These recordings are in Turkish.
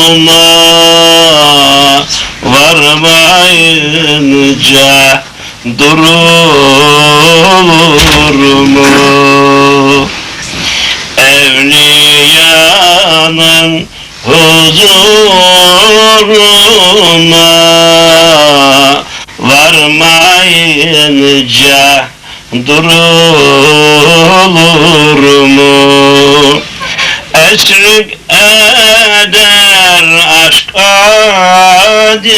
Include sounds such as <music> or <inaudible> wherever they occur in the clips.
huzuruna varmayınca durulur mu? Evliyanın huzuruna varmayınca durulur mu? Esrik eder aşk ademi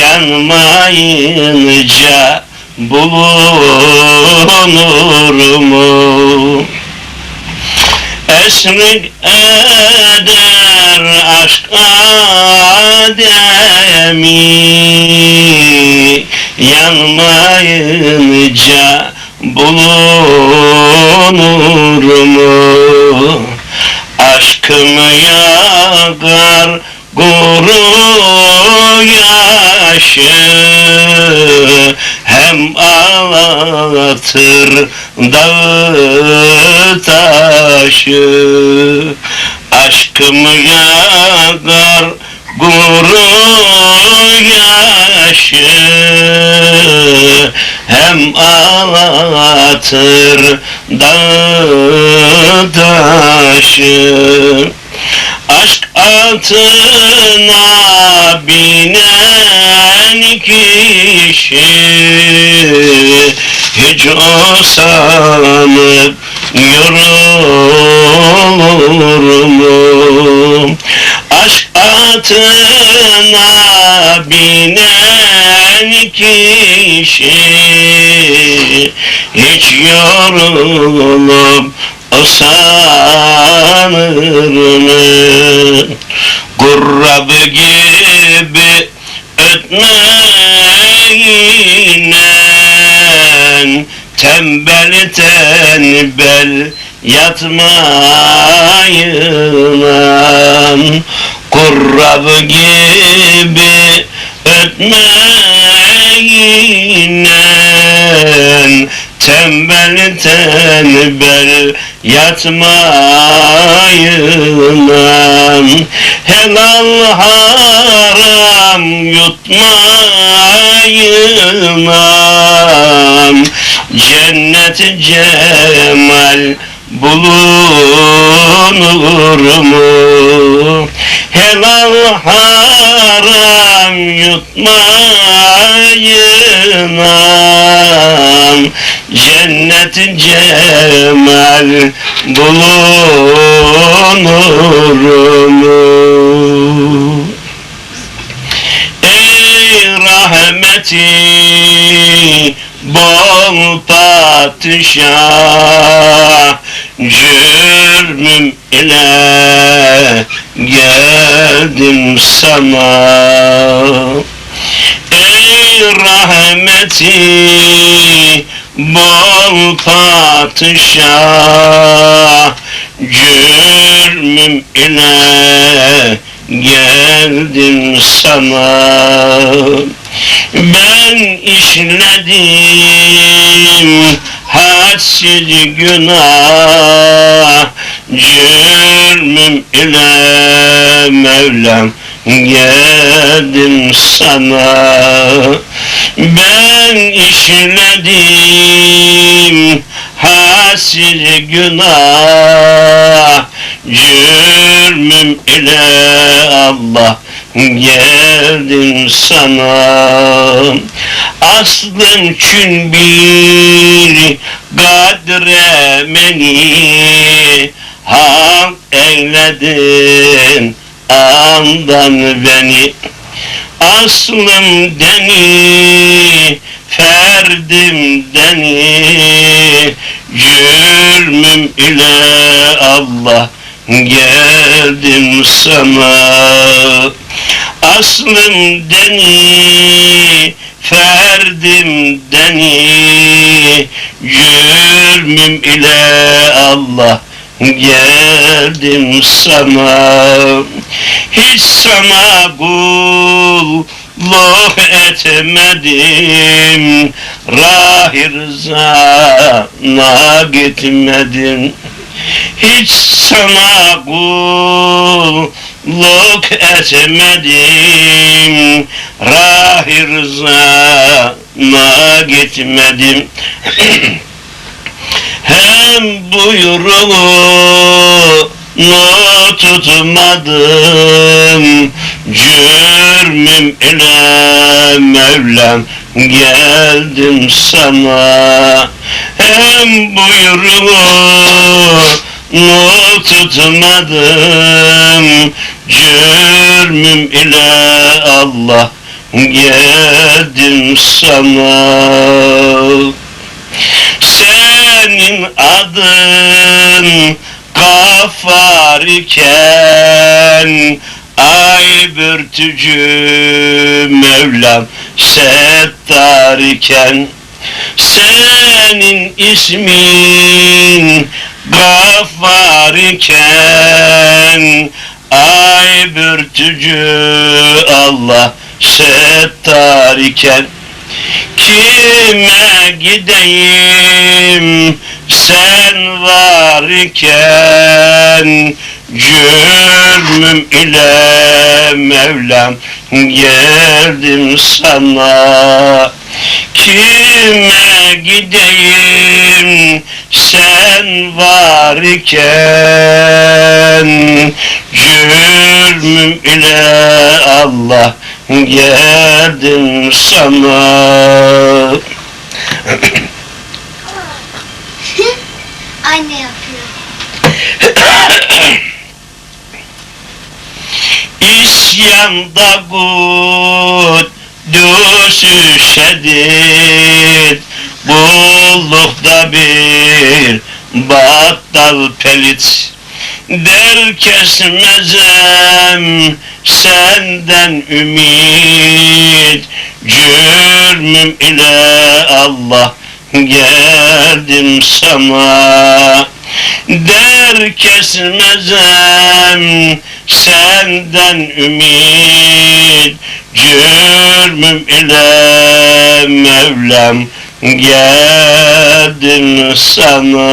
Yanmayınca bulunur mu? Esrik eder aşk ademi Yanmayınca bulunur mu? Aşkımı yakar guru yaşı. Hem ağlatır dağı taşı. Aşkımı yakar guru yaşı. Hem ağlatır dağı taşı Aşk altına binen kişi Hiç o sanıp yorulur mu? Aşk atına binen kişi Hiç yorulup o sanır mı? Kurrabı gibi ötmeyle Tembel tembel yatmayın Kurrabı gibi ötmeyle Tembel tembel yatmayın Helal haram yutmayın Cennet cemal bulunur mu? Helal haram yutmayın Cennet cemal bulunur mu? Ey rahmeti bol padişah Cürmüm ile geldim sana Ey rahmeti bol padişah Cürmüm ile geldim sana. Ben işledim hadsiz günah. Cürmüm ile Mevlam geldim sana Ben işledim hadsiz günah. Cürmüm ile Allah geldim sana. Aslım için bir kadremeni Hak eyledin. Andan beni Aslım deni ferdim deni. Cürmüm ile Allah geldim sana. Aslım deni ferdim deni. Cürmüm ile Allah geldim sana Hiç sana kulluk etmedim. Rahi rızana gitmedim. Hiç sana kulluk etmedim. Rahi rızana gitmedim. <clears throat> Hem buyruğunu tutmadım Cürmüm ile Mevlam geldim sana. Hem buyruğunu tutmadım Cürmüm ile Allah geldim sana. Senin adın Gafar iken Ay börtücü Mevlam Settar iken Senin ismin Gafar iken Ay börtücü Allah Settar iken Kime gideyim sen var iken Cürmüm ile Mevlam geldim sana. Kime gideyim sen var iken Cürmüm ile Allah geldim sana <clears throat> Anne yapıyor. İsyanda Kudüs'ü şedid Bullukta bir battal pelit. Der kesmezem senden ümit. Cürmüm ile Allah geldim sana Der kesmezem senden ümit. Cürmüm ile Mevlam geldim sana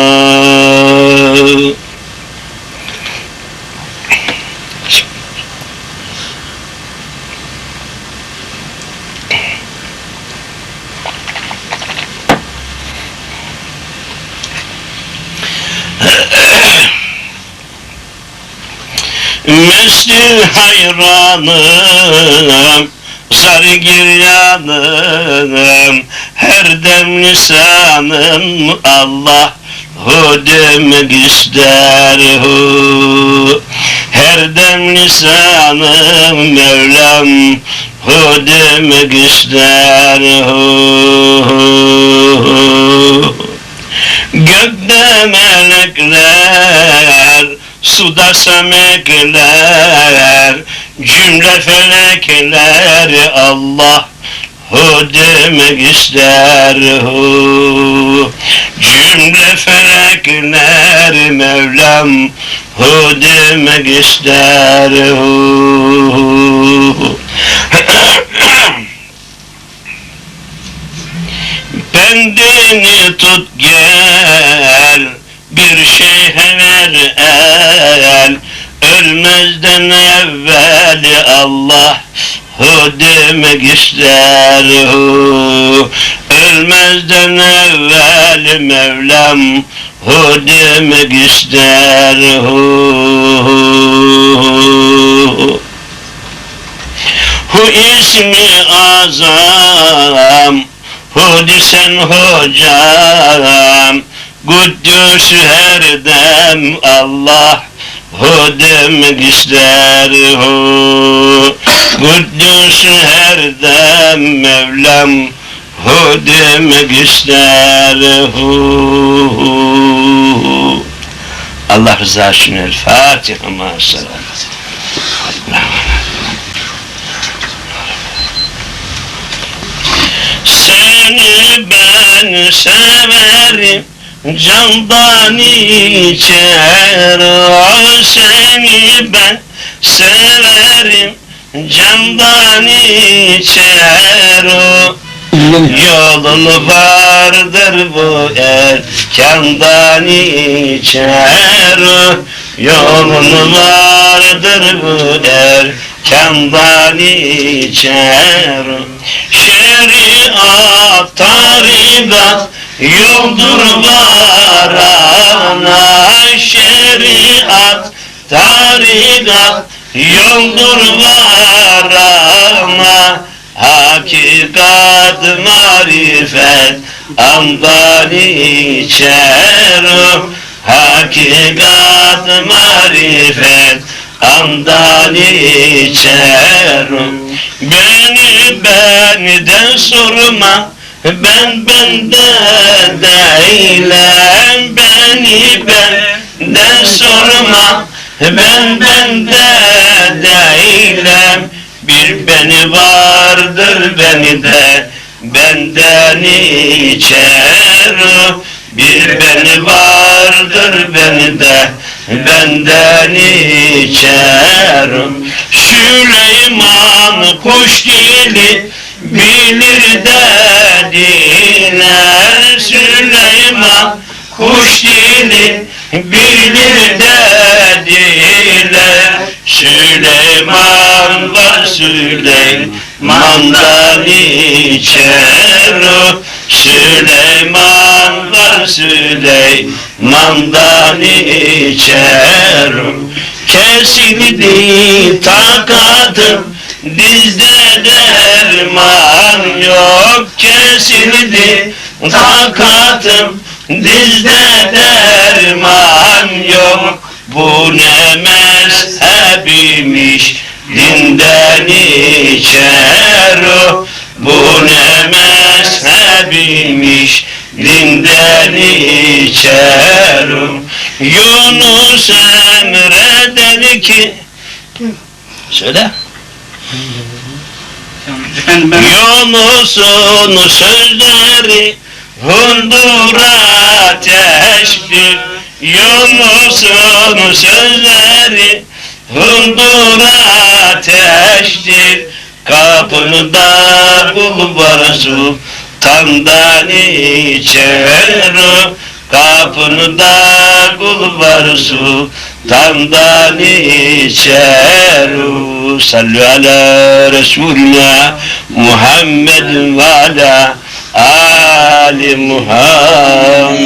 Mesli hayranım Sargir yanım Her dem lisanım Allah Hu demek ister hu. Her dem lisanım Mevlam Hu demek ister hu. Gökte melekler Suda semekler Cümle felekler Allah Hu demek ister hu. Cümle felekler Mevlam Hu demek ister hu. <coughs> Bendini tut gel bir şeyhe ver el. Ölmezden evvel Allah. Hu demek ister hu Ölmezden evvel Mevlam. Hu demek ister hu Hu ismi azam. Hudi sen hocam Kuddüs her dem Allah Hu demek ister hu. Kuddüs her dem Mevlam Hu demek ister hu. Allah rızası için El Fatiha ma Seni ben severim Candan içer ah Seni ben severim. Candan içer o Yolun vardır bu erkandan içer Yolun vardır bu erkandan içer Şeriat tarikat yoldur varana Şeriat tarikat yoldur varana Hakikat marifet andan içer Hakikat marifet andan içer Beni benden sorma ben bende değilim Beni benden sorma. Ben bende değilim bir beni vardır beni de. Benden içer Bir beni vardır beni de. Benden içer Süleyman kuş dili bilir dediler Süleyman kuş dili bilir dediler Süleyman var Süleyman'dan içer o Süleyman var Süleyman'dan içer Kesildi takatım Dizde derman yok kesildi. Takatım Dizde derman yok. Bu ne mezhebiymiş dinden içer o. Bu ne mezhebiymiş dinden içer o. Yunus Emre dedi ki Söyle Efendim? Ben Yunus'un sözleri hundur ateştir Yunus'un sözleri hundur ateştir Kapında kul var sultandan içer o Kapında kul var sultandan içer. O Sallu ala Resulina Muhammed ve ala Ali Muhammed